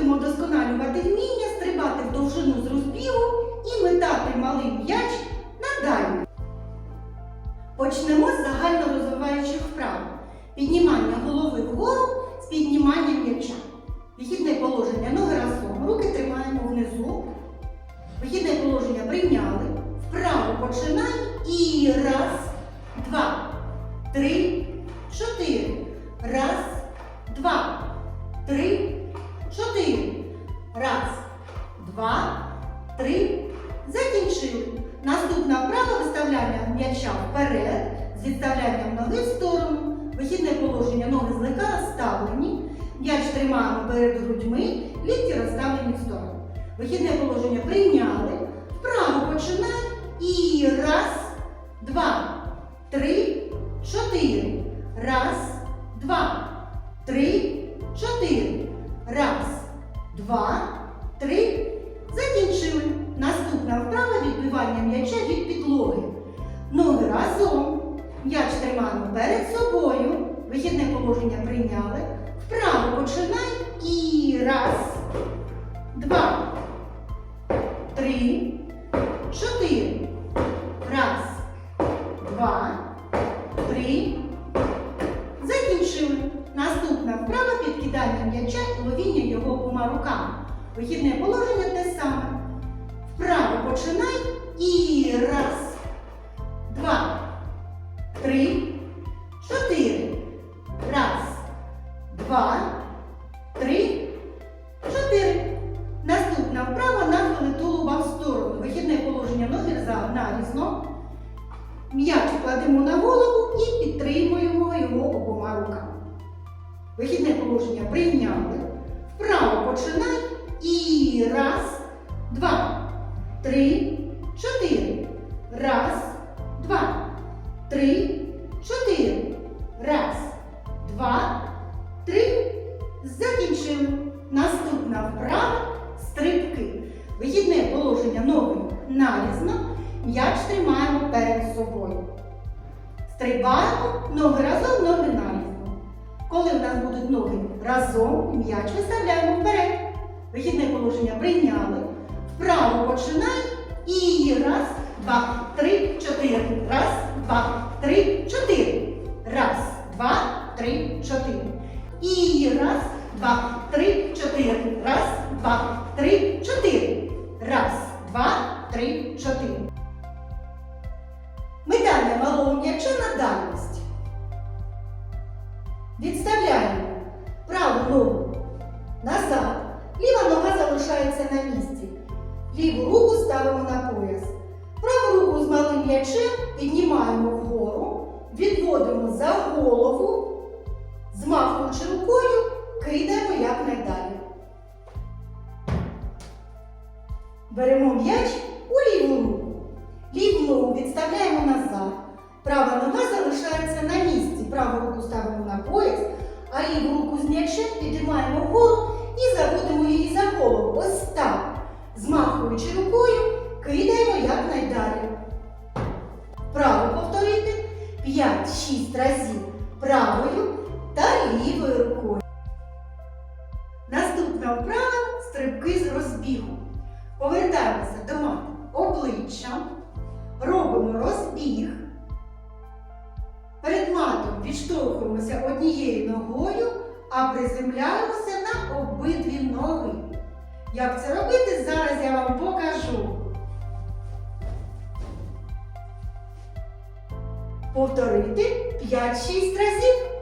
будемо досконалювати вміння стрибати в довжину з розбігу і метати малий м'яч на дальню. Почнемо з загально розвиваючих вправ. Піднімання голови вгору з підніманням м'яча. Вихідне положення ноги разом, руки тримаємо внизу. Вихідне положення прийняли. Вправо починай і раз, два, три, чотири. Раз, два, три, м'яча вперед з відставлянням ноги в сторону. Вихідне положення ноги злегка розставлені. М'яч тримаємо перед грудьми, лікті розставлені в сторону. Вихідне положення прийняли. Вправо починай. І раз, два, три, чотири. Раз, два, три, чотири. Раз, два, три. Закінчили. Наступна вправа відбивання м'яча від підлоги. Тримаємо перед собою. Вихідне положення прийняли. Вправо починай. І раз, два, три, чотири. Раз, два, три. Закінчили. Наступна вправа підкидання м'яча і ловіння його обома руками. Вихідне положення те саме. Вправо починай. І раз, чотири. Раз, два, три, чотири. Наступна вправа нахили тулуба в сторону. Вихідне положення ноги нарізно. М'яч кладемо на голову і підтримуємо його обома руками. Вихідне положення прийняли. Вправо починай. І раз, два, три, чотири. Раз, два, три, Закінчили. Наступна вправа стрибки. Вихідне положення ноги нарізно. М'яч тримаємо перед собою. Стрибаємо ноги разом, ноги нарізно. Коли в нас будуть ноги разом, м'яч виставляємо вперед. Вихідне положення прийняли. Вправо починай. І раз, два, три, чотири. Раз, два, три, чотири. Раз, два, три, чотири. І раз, два, три, чотири. Раз, два, три, чотири. Раз, два, три, чотири. Метання малого м'яча на дальність. Відставляємо праву ногу назад. Ліва нога залишається на місці. Ліву руку ставимо на пояс. Праву руку з малим м'ячем піднімаємо вгору, відводимо за голову, змахуючи рукою, кидаємо якнайдалі. Беремо м'яч у ліву руку. Ліву ногу відставляємо назад. Права нога залишається на місці. Праву руку ставимо на пояс, а ліву руку з м'ячем підіймаємо вгору і заводимо її за голову. Ось так. Змахуючи рукою, кидаємо якнайдалі. Вправо повторити 5-6 разів правою та лівою рукою. Наступна вправа стрибки з розбігу. Повертаємося до мати обличчям, робимо розбіг. Перед матом відштовхуємося однією ногою, а приземляємося на обидві ноги. Як це робити, зараз я вам покажу. Повторити 5-6 разів